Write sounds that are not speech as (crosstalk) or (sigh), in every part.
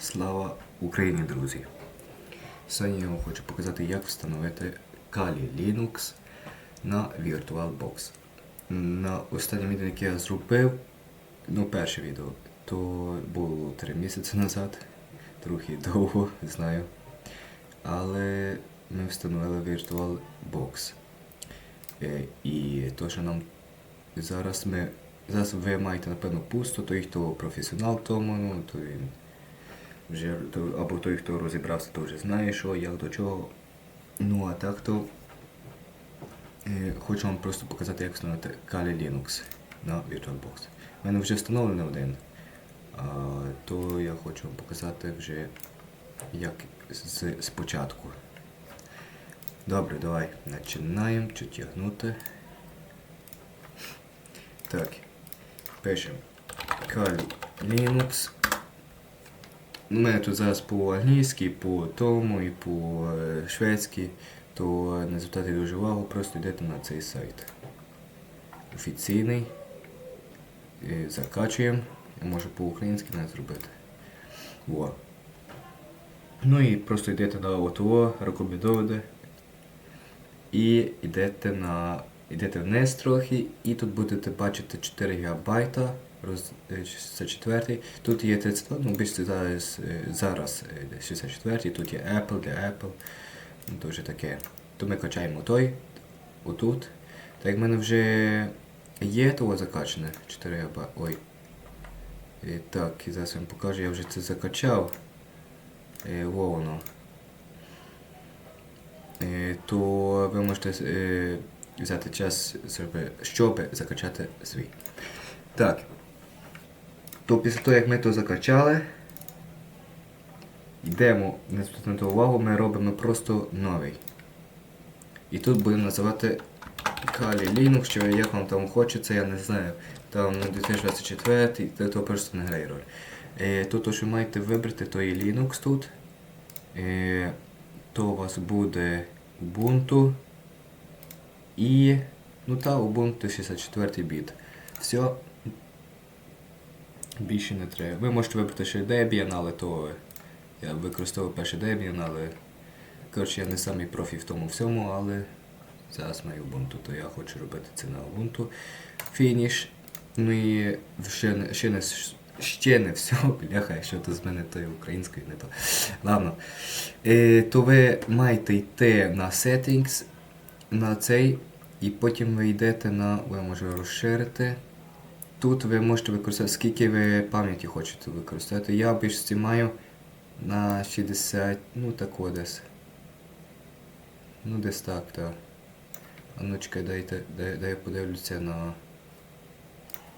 Слава Україні, друзі! Сьогодні я вам хочу показати, як встановити Kali Linux на VirtualBox. На останнє відео, яке я зробив, ну перше відео, то було 3 місяці назад, трохи довго, знаю. Але ми встановили VirtualBox. Е, І то, що нам зараз ми. Зараз ви маєте напевно пусто, той, хто професіонал тому, ну то він вже або той, хто розібрався, то вже знає, що, як до чого. Ну а так то е, хочу вам просто показати, як встановити Kali Linux на VirtualBox. У мене вже встановлений один. А, то я хочу вам показати вже як з, спочатку. Добре, давай починаємо чуть тягнути. Так. Пишемо Kali Linux. У мене тут зараз по-англійськи, по тому і по е, шведськи, то не звертайте дуже увагу, просто йдете на цей сайт. Офіційний. Закачуємо. Я можу по-українськи не зробити. Во. Ну і просто йдете на ОТО, рекомендоване. І йдете на йдете вниз трохи, і тут будете бачити 4 ГБ, 64. Тут є 32, ну більше зараз, е, зараз е, 64, тут є Apple для Apple. Ну, то вже таке. То ми качаємо той, отут. Так в мене вже є того закачане 4 ГБ. Ой. І так, і зараз вам покажу, я вже це закачав. Е, во воно. Е, то ви можете е, взяти час, щоб закачати свій. Так. То після того, як ми то закачали, йдемо, не звертайте увагу, ми робимо просто новий. І тут будемо називати Kali Linux, чи як вам там хочеться, я не знаю. Там 2024, то, то просто не грає роль. Е, тут, то, що маєте вибрати, то є Linux тут. Е, то у вас буде Ubuntu і. Ну та Ubuntu 64 біт. Все. Більше не треба. Ви можете вибрати ще Debian, але то я використовував перше Debian, але коротше я не самий профі в тому всьому, але зараз маю Ubuntu, то я хочу робити це на Ubuntu. Фініш. Ну і ще ще не, ще не все, (laughs) бляха, що то з мене то українською не то. Ладно. Е, то ви маєте йти на Settings, на цей, і потім ви йдете на. Ви можу розширити. Тут ви можете використати, скільки ви пам'яті хочете використати. Я в більшості маю на 60, ну тако десь. Ну десь так, так. А ну дайте, дай, дай я подивлюся на.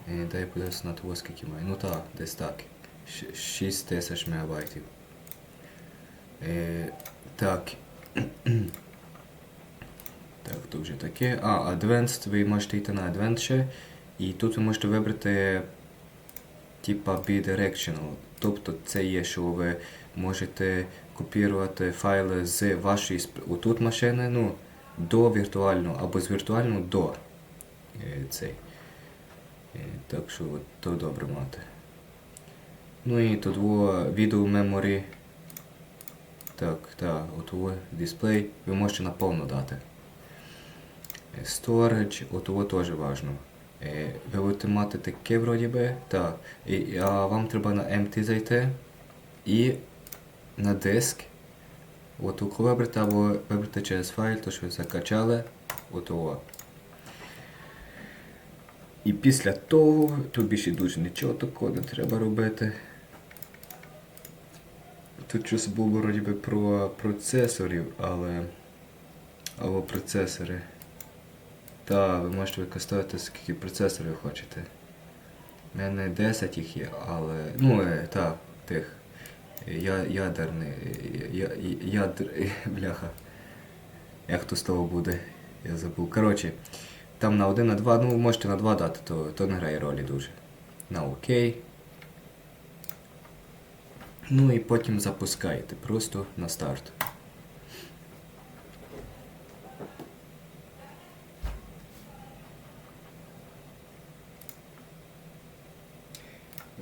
Е, Дай я подивлюся на того, скільки маю. Ну так, десь так. 6 тисяч мегабайтів. Е, так. (clears throat) так, то вже таке. А, Advanced, ви можете йти на Advanced. І тут ви можете вибрати типа bidirectional. Тобто це є, що ви можете копірувати файли з вашої отут машини, ну, до віртуального або з віртуального до е, цей. Е, Так що от, то добре мати. Ну і тут відео memory. Так, так, от дисплей. Ви можете наповно дати. Е, Storage, от теж важливо. Е, Ви будете мати таке вроді би. Так. І, а вам треба на empty зайти і на диск. От вибрати або вибрати через файл, то що ви закачали. От. І після того, тут більше дуже нічого такого не треба робити. Тут щось було вроді би про процесорів, але. Або процесори. Та, ви можете використовувати скільки процесорів хочете. У мене 10 їх є, але. Ну, е, та, тих. Я, ядерний. Я, я, ядер. (laughs) Бляха. Як то слово буде? Я забув. Коротше, там на 1, на 2, ну можете на 2 дати, то, то не грає ролі дуже. На ОК. Ну і потім запускаєте просто на старт.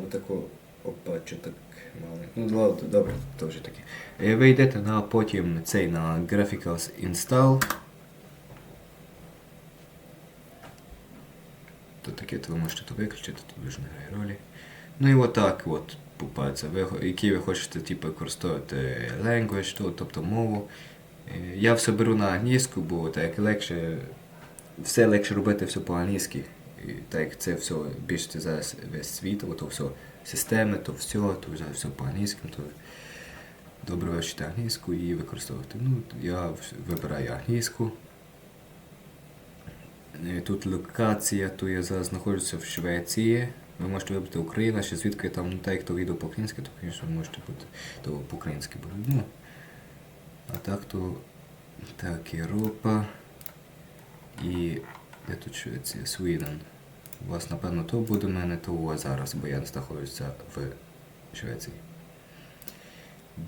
Отако, опа, так мали. Ну, добре, то вже таке. Е, Ви йдете на потім цей на Graphics Install. То таке, то ви можете то виключити, тут вже не грає ролі. Ну і отак от по пальцям. Ви, який ви хочете типу, використовувати language, то, тобто мову. Е, Я все беру на англійську, бо так легше, все легше робити все по-англійськи. І так як це все більше зараз весь світ, то все системи, то все, то вже все по-англійськи, то добре вивчити англійську і використовувати. Ну, я вибираю англійську. Е, Тут локація, то я зараз знаходжуся в Швеції. Ви можете вибрати Україна, ще звідки там, ну так як то по-українськи, то, звісно, можете бути то по-українськи буде. Ну, а так то так, Європа і де тут Швеція? Свіден. У вас, напевно, то буде в мене, то зараз, бо я знаходжуся в Швеції.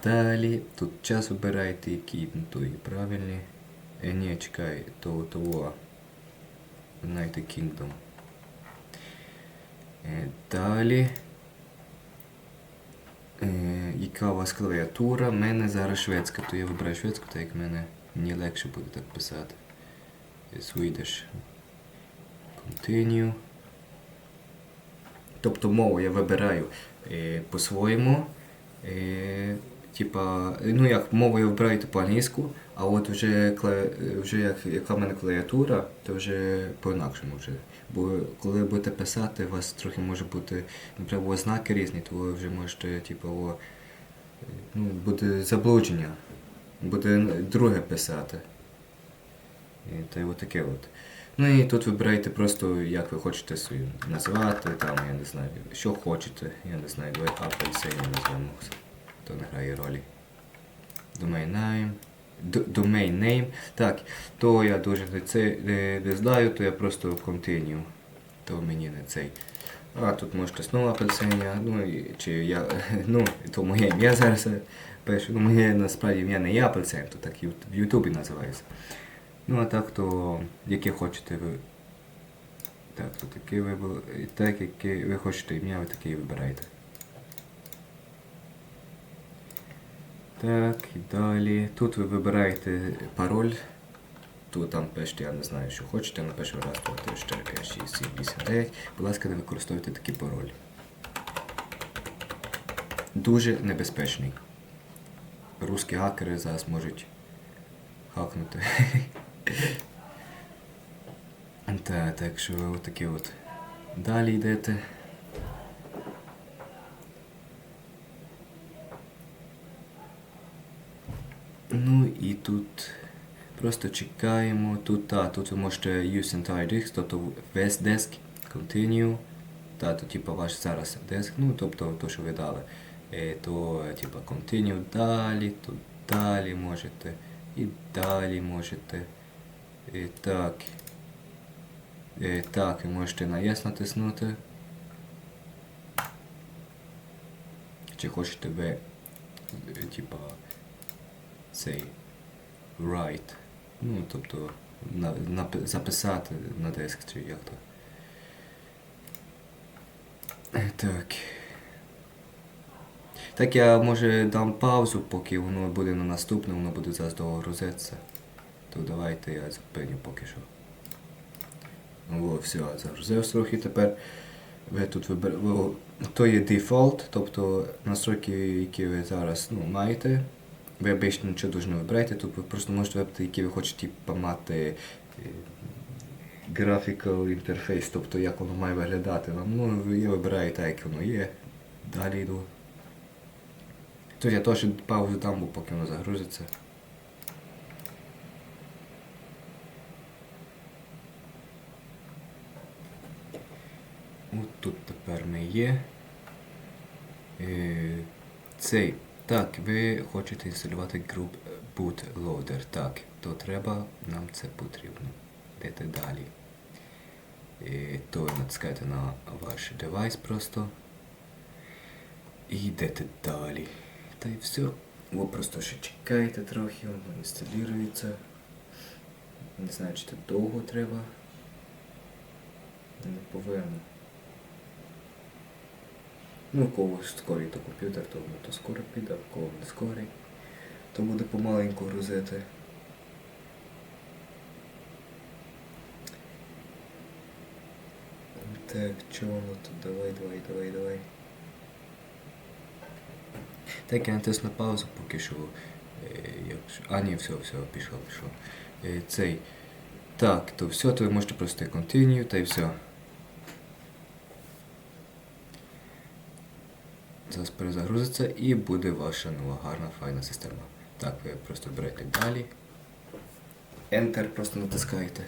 Далі, тут час вибирайте, який то і правильний. Е, ні, чекай, то того. United Kingdom. Е, Далі. Е, яка у вас клавіатура? У мене зараз шведська, то я вибираю шведську, так як мене мені легше буде так писати. Swedish. Continue. Тобто мову я вибираю е, по-своєму. Е, типа, ну як мову я вибираю типу англійську, а от вже, вже як, яка в мене клавіатура, то вже по-інакшому вже. Бо коли будете писати, у вас трохи може бути, наприклад, знаки різні, то ви вже можете, типу, о, ну, буде заблудження, буде друге писати. І та й отаке от. Ну і тут вибирайте просто, як ви хочете свою називати, там, я не знаю, що хочете, я не знаю, давай апельсин назвемо, то не грає ролі. Domain name. Domain name. Так, то я дуже це, не знаю, то я просто continue. То мені не цей. А тут можете знову апельсиня, ну і чи я. (laughs) Ну, то моє ім'я зараз е, пишу. Ну, моє насправді ім'я не є апельсин, то так в Ютубі називається. Ну а так то яке хочете ви. Так, то таке ви так, яке ви хочете ім'я, ви таке і вибираєте. Так, і далі. Тут ви вибираєте пароль. Тут там пишете, я не знаю, що хочете, напишу раз, два, три, чотири, п'ять, шість, сім, вісім, дев'ять. Будь ласка, не використовуйте такий пароль. Дуже небезпечний. Русські хакери зараз можуть хакнути. (laughs) Так, так що отаке от. Далі йдете. Ну і тут просто чекаємо. Тут, та, тут ви можете use entire disk, тобто весь диск, continue. Та, то типу ваш зараз диск, ну тобто то, що ви дали. Е, то типу continue далі, тут далі можете. І далі можете. І так. Е, так, і можете на Yes натиснути. Чи хочете ви, е, типа, цей write, ну, тобто на, напи- записати на диск, чи як то. Е, Так. Так я може дам паузу, поки воно буде на наступне, воно буде зараз довго грузитися. То давайте я зупиню поки що. О, все, загрузився трохи тепер. Ви тут вибираєте. То є дефолт, тобто настройки, які ви зараз ну, маєте. Ви більше нічого дуже не вибираєте, тут ви просто можете вибрати, які ви хочете типу, мати graphical interface, тобто як воно має виглядати. Ну, я вибираю так, як воно є. Далі йду. Тут я теж паузу дам, бо поки воно загрузиться. От тут тепер ми є. Е, Цей. Так, ви хочете інсталювати Group Bootloader. Так, то треба, нам це потрібно. Йдете далі. Е, То натискаєте на ваш девайс просто. І йдете далі. Та й все. Ви просто ще чекаєте трохи, воно інсталюється. Не знаю, чи це довго треба. Не повинно. Ну, в кого скорий то комп'ютер, то воно то скоро піде, в кого не скорий, то буде помаленьку грузити. Так, чого воно тут? Давай, давай, давай, давай. Так, я натисну на паузу, поки що. Е. А, ні, все, все, пішов, пішов. Е, цей. Так, то все, то ви можете просто continue, та й все. Зараз перезагрузиться і буде ваша нова гарна файна система. Так, ви просто берете далі. Enter просто натискаєте.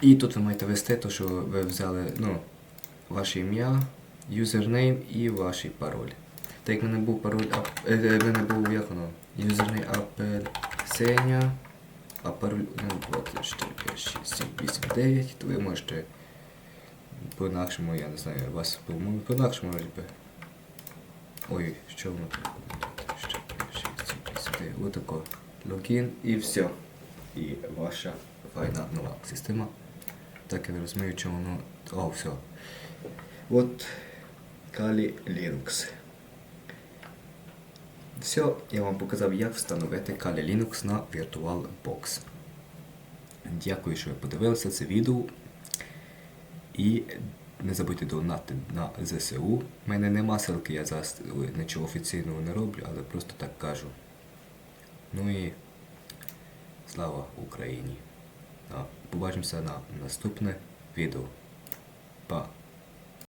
І тут ви маєте ввести те, що ви взяли ну, ваше ім'я, юзернейм і ваш пароль. Так як в мене був пароль, е, е, в мене був як воно, юзернейм апельсеня, а пароль 1, 2, 3, 4, 5, 6, 7, 8, 9, то ви можете по-інакшому, я не знаю, вас по-інакшому робити. Ой, що воно тут? 4, 5, 6, 7, 8, 9, отако. Логін і все. І ваша файна нова система. Так я не розумію, чому воно. О, все. От Kali Linux. Все, я вам показав, як встановити Kali Linux на VirtualBox. Дякую, що ви подивилися це відео. І не забудьте донати на ЗСУ. У мене нема ссылки, я зараз нічого офіційного не роблю, але просто так кажу. Ну і слава Україні! Побачимося на наступне відео. Па!